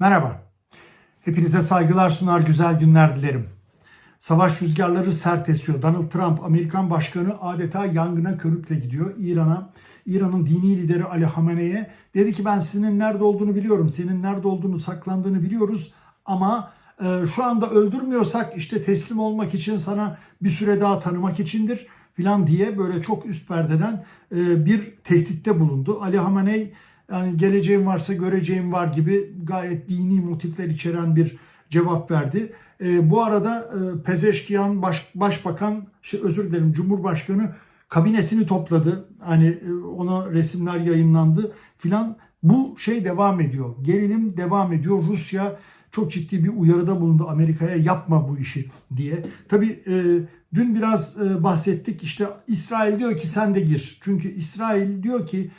Merhaba. Hepinize saygılar sunar, güzel günler dilerim. Savaş rüzgarları sert esiyor. Donald Trump, Amerikan başkanı adeta yangına körükle gidiyor İran'a. İran'ın dini lideri Ali Hamene'ye dedi ki ben senin nerede olduğunu biliyorum. Senin nerede olduğunu saklandığını biliyoruz. Ama e, şu anda öldürmüyorsak işte teslim olmak için sana bir süre daha tanımak içindir filan diye böyle çok üst perdeden e, bir tehditte bulundu. Ali Hameney yani geleceğim varsa göreceğim var gibi gayet dini motifler içeren bir cevap verdi. E, bu arada e, Pezeşkiyan baş, Başbakan, şey, özür dilerim Cumhurbaşkanı kabinesini topladı. Hani e, ona resimler yayınlandı filan. Bu şey devam ediyor. Gerilim devam ediyor. Rusya çok ciddi bir uyarıda bulundu Amerika'ya yapma bu işi diye. Tabii e, dün biraz e, bahsettik işte İsrail diyor ki sen de gir. Çünkü İsrail diyor ki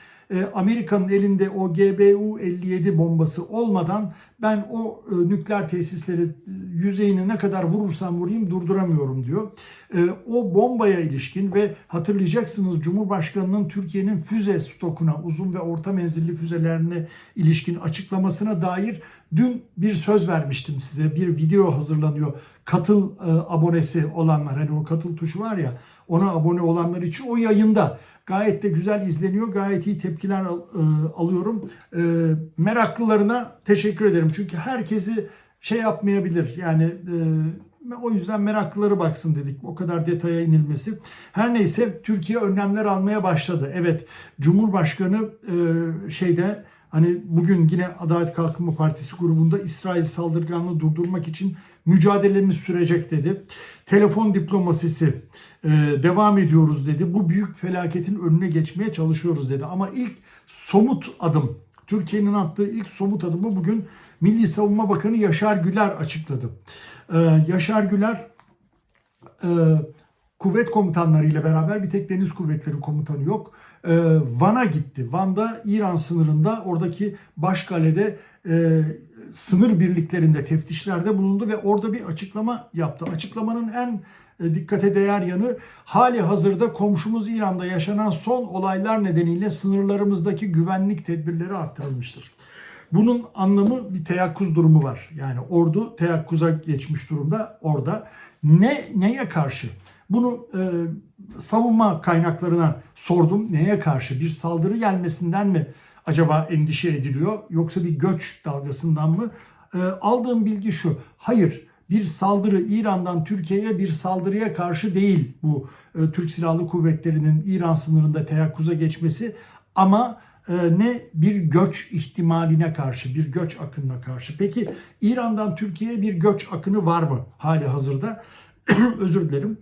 Amerika'nın elinde o GBU-57 bombası olmadan ben o e, nükleer tesisleri e, yüzeyine ne kadar vurursam vurayım durduramıyorum diyor. E, o bombaya ilişkin ve hatırlayacaksınız Cumhurbaşkanı'nın Türkiye'nin füze stokuna uzun ve orta menzilli füzelerine ilişkin açıklamasına dair dün bir söz vermiştim size. Bir video hazırlanıyor. Katıl e, abonesi olanlar hani o katıl tuşu var ya ona abone olanlar için o yayında gayet de güzel izleniyor. Gayet iyi tepkiler al, e, alıyorum. E, meraklılarına teşekkür ederim. Çünkü herkesi şey yapmayabilir. Yani e, o yüzden meraklıları baksın dedik. O kadar detaya inilmesi. Her neyse Türkiye önlemler almaya başladı. Evet Cumhurbaşkanı e, şeyde hani bugün yine Adalet Kalkınma Partisi grubunda İsrail saldırganlığı durdurmak için mücadelemiz sürecek dedi. Telefon diplomasisi devam ediyoruz dedi. Bu büyük felaketin önüne geçmeye çalışıyoruz dedi. Ama ilk somut adım, Türkiye'nin attığı ilk somut adımı bugün Milli Savunma Bakanı Yaşar Güler açıkladı. E, Yaşar Güler e, kuvvet komutanlarıyla beraber bir tek deniz kuvvetleri komutanı yok. E, Van'a gitti. Van'da İran sınırında oradaki Başkale'de e, sınır birliklerinde teftişlerde bulundu ve orada bir açıklama yaptı. Açıklamanın en e, dikkate değer yanı hali hazırda komşumuz İran'da yaşanan son olaylar nedeniyle sınırlarımızdaki güvenlik tedbirleri arttırılmıştır. Bunun anlamı bir teyakkuz durumu var. Yani ordu teyakkuza geçmiş durumda orada. Ne neye karşı? Bunu e, savunma kaynaklarına sordum. Neye karşı? Bir saldırı gelmesinden mi acaba endişe ediliyor? Yoksa bir göç dalgasından mı? E, aldığım bilgi şu. Hayır bir saldırı İran'dan Türkiye'ye bir saldırıya karşı değil bu e, Türk Silahlı Kuvvetleri'nin İran sınırında teyakkuza geçmesi ama e, ne bir göç ihtimaline karşı, bir göç akınına karşı. Peki İran'dan Türkiye'ye bir göç akını var mı hali hazırda? Özür dilerim.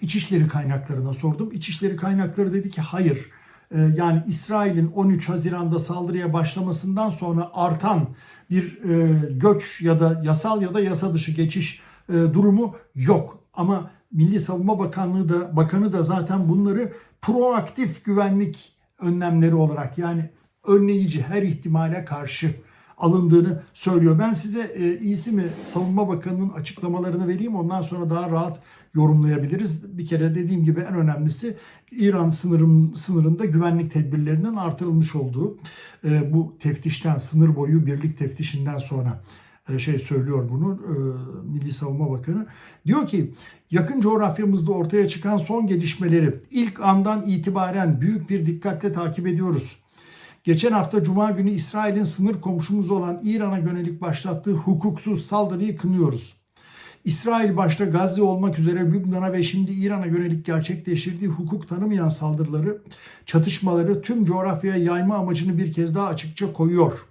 İçişleri kaynaklarına sordum. İçişleri kaynakları dedi ki hayır. E, yani İsrail'in 13 Haziran'da saldırıya başlamasından sonra artan bir e, göç ya da yasal ya da yasa dışı geçiş e, durumu yok. Ama Milli Savunma Bakanlığı da Bakanı da zaten bunları proaktif güvenlik önlemleri olarak yani önleyici her ihtimale karşı alındığını söylüyor. Ben size e, iyisi mi Savunma Bakanı'nın açıklamalarını vereyim ondan sonra daha rahat yorumlayabiliriz. Bir kere dediğim gibi en önemlisi İran sınırın, sınırında güvenlik tedbirlerinin artırılmış olduğu e, bu teftişten sınır boyu birlik teftişinden sonra e, şey söylüyor bunu e, Milli Savunma Bakanı. Diyor ki yakın coğrafyamızda ortaya çıkan son gelişmeleri ilk andan itibaren büyük bir dikkatle takip ediyoruz. Geçen hafta Cuma günü İsrail'in sınır komşumuz olan İran'a yönelik başlattığı hukuksuz saldırıyı kınıyoruz. İsrail başta Gazze olmak üzere Lübnan'a ve şimdi İran'a yönelik gerçekleştirdiği hukuk tanımayan saldırıları, çatışmaları tüm coğrafyaya yayma amacını bir kez daha açıkça koyuyor.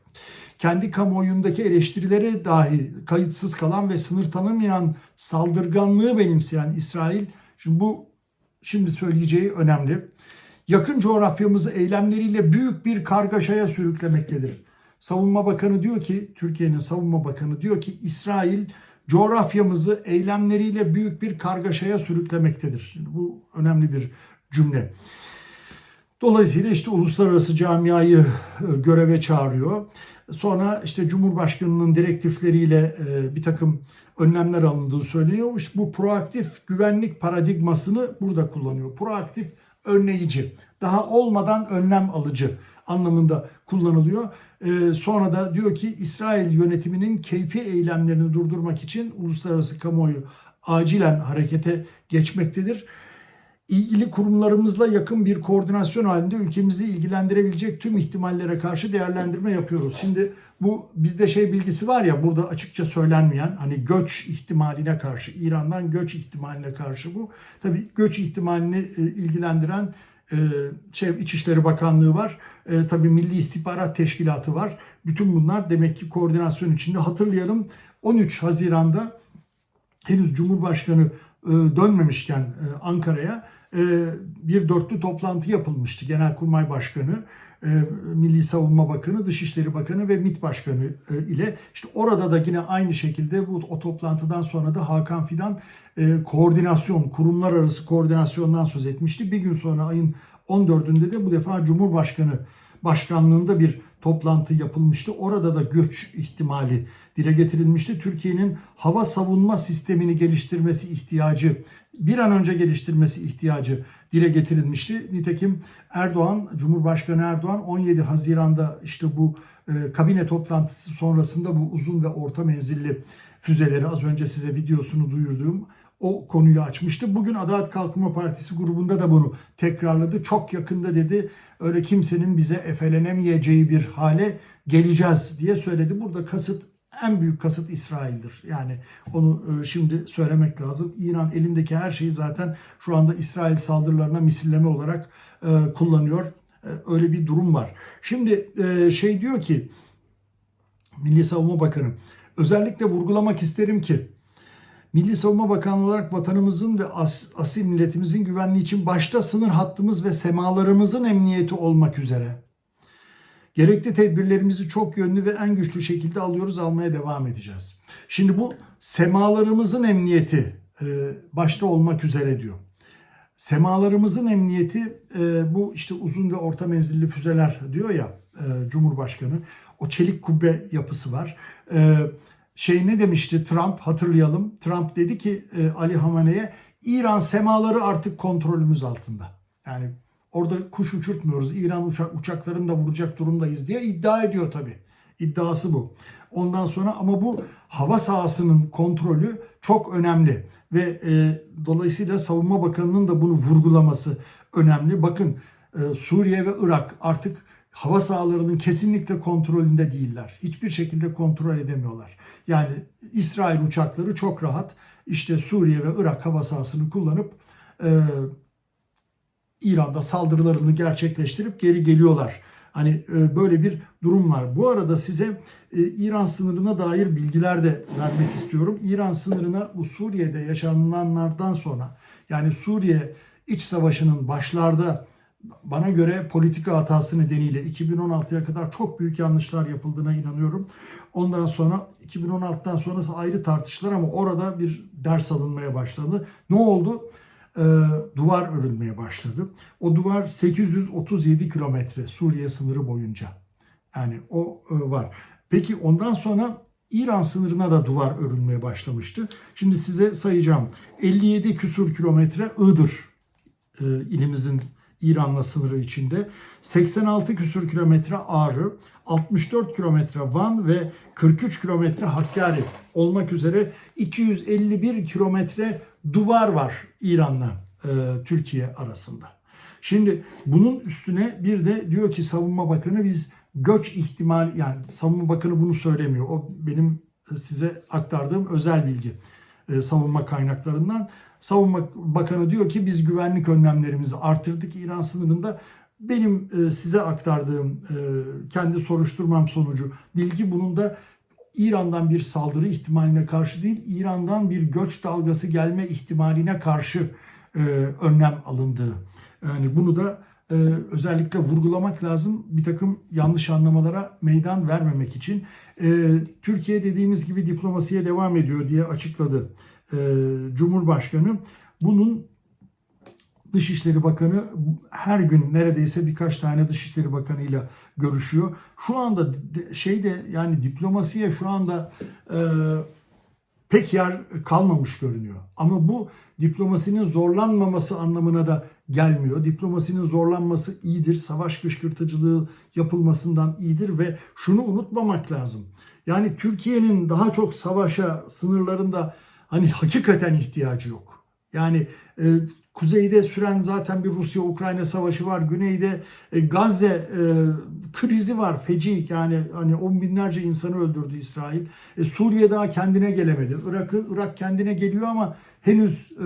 Kendi kamuoyundaki eleştirileri dahi kayıtsız kalan ve sınır tanımayan saldırganlığı benimseyen İsrail, şimdi bu şimdi söyleyeceği önemli yakın coğrafyamızı eylemleriyle büyük bir kargaşaya sürüklemektedir. Savunma Bakanı diyor ki, Türkiye'nin Savunma Bakanı diyor ki İsrail coğrafyamızı eylemleriyle büyük bir kargaşaya sürüklemektedir. Şimdi bu önemli bir cümle. Dolayısıyla işte uluslararası camiayı e, göreve çağırıyor. Sonra işte Cumhurbaşkanı'nın direktifleriyle e, bir takım önlemler alındığı söyleniyor. İşte bu proaktif güvenlik paradigmasını burada kullanıyor. Proaktif önleyici, daha olmadan önlem alıcı anlamında kullanılıyor. E, sonra da diyor ki İsrail yönetiminin keyfi eylemlerini durdurmak için uluslararası kamuoyu acilen harekete geçmektedir ilgili kurumlarımızla yakın bir koordinasyon halinde ülkemizi ilgilendirebilecek tüm ihtimallere karşı değerlendirme yapıyoruz. Şimdi bu bizde şey bilgisi var ya burada açıkça söylenmeyen hani göç ihtimaline karşı İran'dan göç ihtimaline karşı bu. Tabii göç ihtimalini e, ilgilendiren şey İçişleri Bakanlığı var. E, tabii Milli İstihbarat Teşkilatı var. Bütün bunlar demek ki koordinasyon içinde. Hatırlayalım 13 Haziran'da henüz Cumhurbaşkanı e, dönmemişken Ankara'ya bir dörtlü toplantı yapılmıştı. Genelkurmay Başkanı, e, Milli Savunma Bakanı, Dışişleri Bakanı ve MİT Başkanı e, ile işte orada da yine aynı şekilde bu o toplantıdan sonra da Hakan Fidan e, koordinasyon, kurumlar arası koordinasyondan söz etmişti. Bir gün sonra ayın 14'ünde de bu defa Cumhurbaşkanı başkanlığında bir toplantı yapılmıştı. Orada da göç ihtimali dile getirilmişti. Türkiye'nin hava savunma sistemini geliştirmesi ihtiyacı, bir an önce geliştirmesi ihtiyacı dile getirilmişti. Nitekim Erdoğan, Cumhurbaşkanı Erdoğan 17 Haziran'da işte bu kabine toplantısı sonrasında bu uzun ve orta menzilli füzeleri az önce size videosunu duyurduğum o konuyu açmıştı. Bugün Adalet Kalkınma Partisi grubunda da bunu tekrarladı. Çok yakında dedi öyle kimsenin bize efelenemeyeceği bir hale geleceğiz diye söyledi. Burada kasıt en büyük kasıt İsrail'dir. Yani onu e, şimdi söylemek lazım. İran elindeki her şeyi zaten şu anda İsrail saldırılarına misilleme olarak e, kullanıyor. E, öyle bir durum var. Şimdi şey diyor ki Milli Savunma Bakanı özellikle vurgulamak isterim ki Milli Savunma Bakanı olarak vatanımızın ve as, asil milletimizin güvenliği için başta sınır hattımız ve semalarımızın emniyeti olmak üzere gerekli tedbirlerimizi çok yönlü ve en güçlü şekilde alıyoruz, almaya devam edeceğiz. Şimdi bu semalarımızın emniyeti e, başta olmak üzere diyor. Semalarımızın emniyeti e, bu işte uzun ve orta menzilli füzeler diyor ya e, Cumhurbaşkanı. O çelik kubbe yapısı var şey ne demişti Trump hatırlayalım. Trump dedi ki e, Ali Hamane'ye İran semaları artık kontrolümüz altında. Yani orada kuş uçurtmuyoruz. İran uçak, uçaklarını da vuracak durumdayız diye iddia ediyor tabi. İddiası bu. Ondan sonra ama bu hava sahasının kontrolü çok önemli ve e, dolayısıyla Savunma Bakanı'nın da bunu vurgulaması önemli. Bakın e, Suriye ve Irak artık hava sahalarının kesinlikle kontrolünde değiller. Hiçbir şekilde kontrol edemiyorlar. Yani İsrail uçakları çok rahat işte Suriye ve Irak hava sahasını kullanıp e, İran'da saldırılarını gerçekleştirip geri geliyorlar. Hani e, böyle bir durum var. Bu arada size e, İran sınırına dair bilgiler de vermek istiyorum. İran sınırına bu Suriye'de yaşananlardan sonra yani Suriye iç savaşının başlarda bana göre politika hatası nedeniyle 2016'ya kadar çok büyük yanlışlar yapıldığına inanıyorum. Ondan sonra 2016'dan sonrası ayrı tartıştılar ama orada bir ders alınmaya başladı. Ne oldu? Ee, duvar örülmeye başladı. O duvar 837 kilometre Suriye sınırı boyunca. Yani o e, var. Peki ondan sonra İran sınırına da duvar örülmeye başlamıştı. Şimdi size sayacağım. 57 küsur kilometre Iğdır e, ilimizin İran'la sınırı içinde. 86 küsur kilometre Ağrı, 64 kilometre Van ve 43 kilometre Hakkari olmak üzere 251 kilometre duvar var İran'la e, Türkiye arasında. Şimdi bunun üstüne bir de diyor ki Savunma Bakanı biz göç ihtimal yani Savunma Bakanı bunu söylemiyor. O benim size aktardığım özel bilgi savunma kaynaklarından. Savunma Bakanı diyor ki biz güvenlik önlemlerimizi artırdık İran sınırında. Benim e, size aktardığım e, kendi soruşturmam sonucu bilgi bunun da İran'dan bir saldırı ihtimaline karşı değil, İran'dan bir göç dalgası gelme ihtimaline karşı e, önlem alındığı. Yani bunu da özellikle vurgulamak lazım bir takım yanlış anlamalara meydan vermemek için. Türkiye dediğimiz gibi diplomasiye devam ediyor diye açıkladı Cumhurbaşkanı. Bunun Dışişleri Bakanı her gün neredeyse birkaç tane Dışişleri Bakanı ile görüşüyor. Şu anda şeyde yani diplomasiye şu anda e, pek yer kalmamış görünüyor. Ama bu diplomasinin zorlanmaması anlamına da gelmiyor. Diplomasinin zorlanması iyidir. Savaş kışkırtıcılığı yapılmasından iyidir ve şunu unutmamak lazım. Yani Türkiye'nin daha çok savaşa sınırlarında hani hakikaten ihtiyacı yok. Yani e, kuzeyde süren zaten bir Rusya-Ukrayna savaşı var. Güneyde e, Gazze e, krizi var. Feci yani hani on binlerce insanı öldürdü İsrail. E, Suriye daha kendine gelemedi. Irak, Irak kendine geliyor ama henüz e,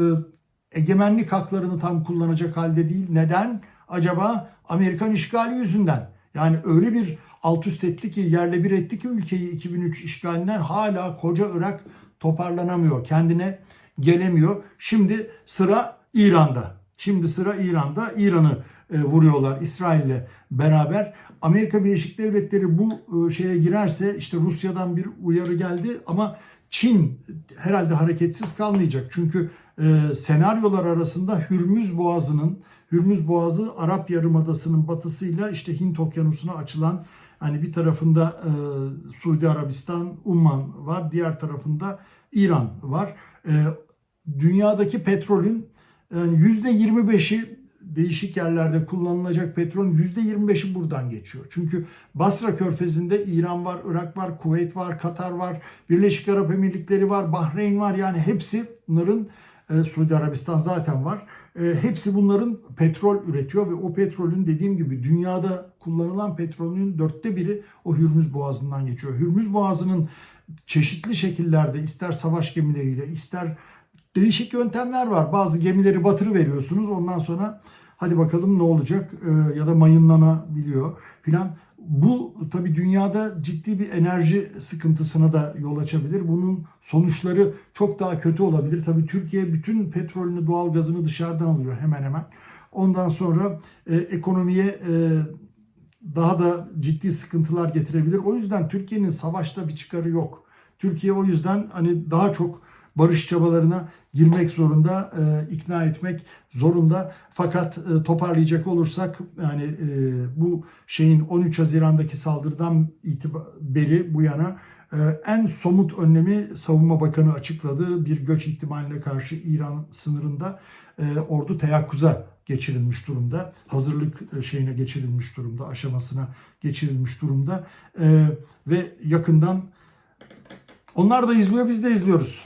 egemenlik haklarını tam kullanacak halde değil. Neden? Acaba Amerikan işgali yüzünden. Yani öyle bir alt üst etti ki yerle bir etti ki ülkeyi 2003 işgalinden hala koca Irak toparlanamıyor. Kendine gelemiyor. Şimdi sıra İran'da. Şimdi sıra İran'da. İran'ı e, vuruyorlar İsrail'le beraber. Amerika Birleşik Devletleri bu e, şeye girerse işte Rusya'dan bir uyarı geldi ama Çin herhalde hareketsiz kalmayacak. Çünkü e, senaryolar arasında Hürmüz Boğazı'nın Hürmüz Boğazı Arap Yarımadası'nın batısıyla işte Hint Okyanusu'na açılan hani bir tarafında e, Suudi Arabistan, Umman var, diğer tarafında İran var. E, dünyadaki petrolün yani %25'i değişik yerlerde kullanılacak petrolün %25'i buradan geçiyor. Çünkü Basra Körfezi'nde İran var, Irak var, Kuveyt var, Katar var, Birleşik Arap Emirlikleri var, Bahreyn var. Yani hepsi bunların e, Suudi Arabistan zaten var. E, hepsi bunların petrol üretiyor ve o petrolün dediğim gibi dünyada kullanılan petrolün dörtte biri o Hürmüz Boğazı'ndan geçiyor. Hürmüz Boğazı'nın çeşitli şekillerde ister savaş gemileriyle ister değişik yöntemler var. Bazı gemileri batırı veriyorsunuz. Ondan sonra hadi bakalım ne olacak e, ya da mayınlanabiliyor filan. Bu tabii dünyada ciddi bir enerji sıkıntısına da yol açabilir. Bunun sonuçları çok daha kötü olabilir. Tabii Türkiye bütün petrolünü, doğal gazını dışarıdan alıyor hemen hemen. Ondan sonra e, ekonomiye e, daha da ciddi sıkıntılar getirebilir. O yüzden Türkiye'nin savaşta bir çıkarı yok. Türkiye o yüzden hani daha çok barış çabalarına girmek zorunda, e, ikna etmek zorunda. Fakat e, toparlayacak olursak yani e, bu şeyin 13 Haziran'daki saldırıdan itibari bu yana e, en somut önlemi Savunma Bakanı açıkladı. Bir göç ihtimaline karşı İran sınırında e, ordu teyakkuza geçirilmiş durumda. Hazırlık şeyine geçirilmiş durumda, aşamasına geçirilmiş durumda. E, ve yakından onlar da izliyor, biz de izliyoruz.